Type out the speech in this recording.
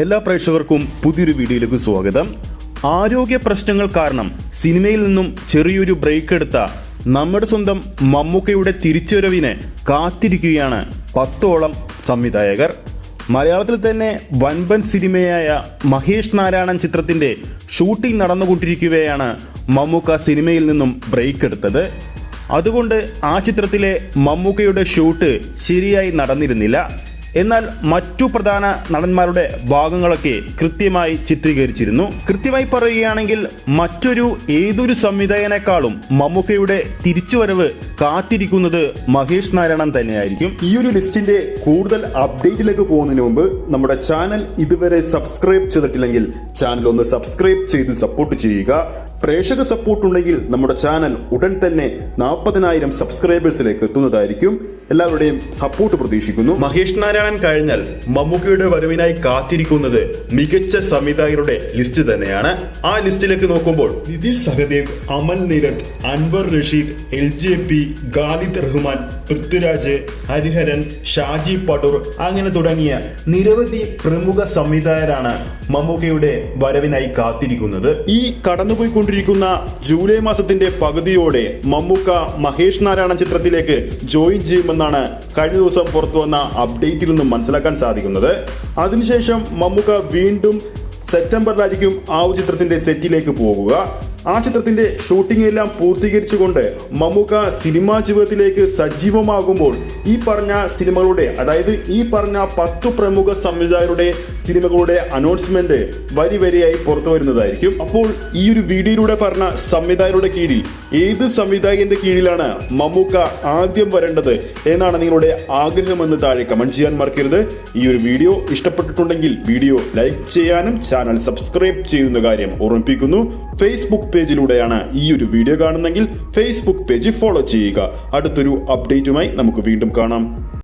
എല്ലാ പ്രേക്ഷകർക്കും പുതിയൊരു വീഡിയോയിലേക്ക് സ്വാഗതം. ആരോഗ്യ പ്രശ്നങ്ങൾ കാരണം സിനിമയിൽ നിന്നും ചെറിയൊരു ബ്രേക്ക് എടുത്ത നമ്മുടെ സ്വന്തം മമ്മൂക്കയുടെ തിരിച്ചുവരവിനെ കാത്തിരിക്കുകയാണ് പത്തോളം സംവിധായകർ. മലയാളത്തിൽ തന്നെ വൻപൻ സിനിമയായ മഹേഷ് നാരായണൻ ചിത്രത്തിന്റെ ഷൂട്ടിംഗ് നടന്നുകൊണ്ടിരിക്കുകയാണ് മമ്മൂക്ക സിനിമയിൽ നിന്നും ബ്രേക്ക് എടുത്തത്. അതുകൊണ്ട് ആ ചിത്രത്തിലെ മമ്മൂക്കയുടെ ഷൂട്ട് ശരിയായി നടന്നിരുന്നില്ല. എന്നാൽ മറ്റു പ്രധാന നടന്മാരുടെ ഭാഗങ്ങളൊക്കെ കൃത്യമായി ചിത്രീകരിച്ചിരുന്നു. കൃത്യമായി പറയുകയാണെങ്കിൽ മറ്റൊരു ഏതൊരു സംവിധായകനേക്കാളും മമ്മൂക്കയുടെ തിരിച്ചുവരവ് കാത്തിരിക്കുന്നത് മഹേഷ് നാരായണൻ തന്നെയായിരിക്കും. ഈ ഒരു ലിസ്റ്റിന്റെ കൂടുതൽ അപ്ഡേറ്റിലേക്ക് പോകുന്നതിന് മുമ്പ് നമ്മുടെ ചാനൽ ഇതുവരെ സബ്സ്ക്രൈബ് ചെയ്തിട്ടില്ലെങ്കിൽ ചാനൽ ഒന്ന് സബ്സ്ക്രൈബ് ചെയ്ത് സപ്പോർട്ട് ചെയ്യുക. പ്രേക്ഷക സപ്പോർട്ട് ഉണ്ടെങ്കിൽ നമ്മുടെ ചാനൽ ഉടൻ തന്നെ നാൽപ്പതിനായിരം സബ്സ്ക്രൈബേഴ്സിലേക്ക് എത്തുന്നതായിരിക്കും. എല്ലാവരുടെയും സപ്പോർട്ട് പ്രതീക്ഷിക്കുന്നു. മഹേഷ് നാരായണൻ കഴിഞ്ഞാൽ മമ്മൂക്കയുടെ വരവിനായി കാത്തിരിക്കുന്നത് മികച്ച സംവിധായകരുടെ ലിസ്റ്റ് തന്നെയാണ്. ആ ലിസ്റ്റിലേക്ക് നോക്കുമ്പോൾ Nitish Sahadev Amal Neerath Anwar Rasheed L J P Khalid Rahman Prithviraj Hariharan Shaji Padoor അങ്ങനെ തുടങ്ങിയ നിരവധി പ്രമുഖ സംവിധായകരാണ് മമ്മൂക്കയുടെ വരവിനായി കാത്തിരിക്കുന്നത്. ഈ കടന്നുപോയിക്കൊണ്ടിരിക്കുന്ന ജൂലൈ മാസത്തിന്റെ പകുതിയോടെ മമ്മൂക്ക മഹേഷ് നാരായണ ചിത്രത്തിലേക്ക് ജോയിൻ ചെയ്യുമെന്നാണ് കഴിഞ്ഞ ദിവസം പുറത്തു വന്ന അപ്ഡേറ്റിൽ നിന്നും മനസ്സിലാക്കാൻ സാധിക്കുന്നത്. അതിനുശേഷം മമ്മൂക്ക വീണ്ടും സെപ്റ്റംബറിലായിരിക്കും ആ ചിത്രത്തിന്റെ സെറ്റിലേക്ക് പോകുക. ആ ചിത്രത്തിന്റെ ഷൂട്ടിംഗ് എല്ലാം പൂർത്തീകരിച്ചുകൊണ്ട് മമ്മൂക്ക സിനിമാ ജീവിതത്തിലേക്ക് സജീവമാകുമ്പോൾ ഈ പറഞ്ഞ സിനിമകളുടെ അതായത് ഈ പറഞ്ഞ പത്തു പ്രമുഖ സംവിധായകരുടെ സിനിമകളുടെ അനൗൺസ്മെന്റ് വരി വരിയായി പുറത്തു വരുന്നതായിരിക്കും. അപ്പോൾ ഈ ഒരു വീഡിയോയിലൂടെ പറഞ്ഞ സംവിധായകരുടെ കീഴിൽ ഏത് സംവിധായകന്റെ കീഴിലാണ് മമ്മൂക്ക ആദ്യം വരേണ്ടത് എന്നാണ് നിങ്ങളുടെ ആഗ്രഹമെന്ന് താഴെ കമന്റ് ചെയ്യാൻ മറക്കരുത്. ഈ ഒരു വീഡിയോ ഇഷ്ടപ്പെട്ടിട്ടുണ്ടെങ്കിൽ വീഡിയോ ലൈക്ക് ചെയ്യാനും ചാനൽ സബ്സ്ക്രൈബ് ചെയ്യുന്ന കാര്യം ഓർമ്മിപ്പിക്കുന്നു. ഫേസ്ബുക്ക് പേജിലൂടെയാണ് ഈ ഒരു വീഡിയോ കാണുന്നെങ്കിൽ ഫേസ്ബുക്ക് പേജ് ഫോളോ ചെയ്യുക. അടുത്തൊരു അപ്ഡേറ്റുമായി നമുക്ക് വീണ്ടും കാണാം.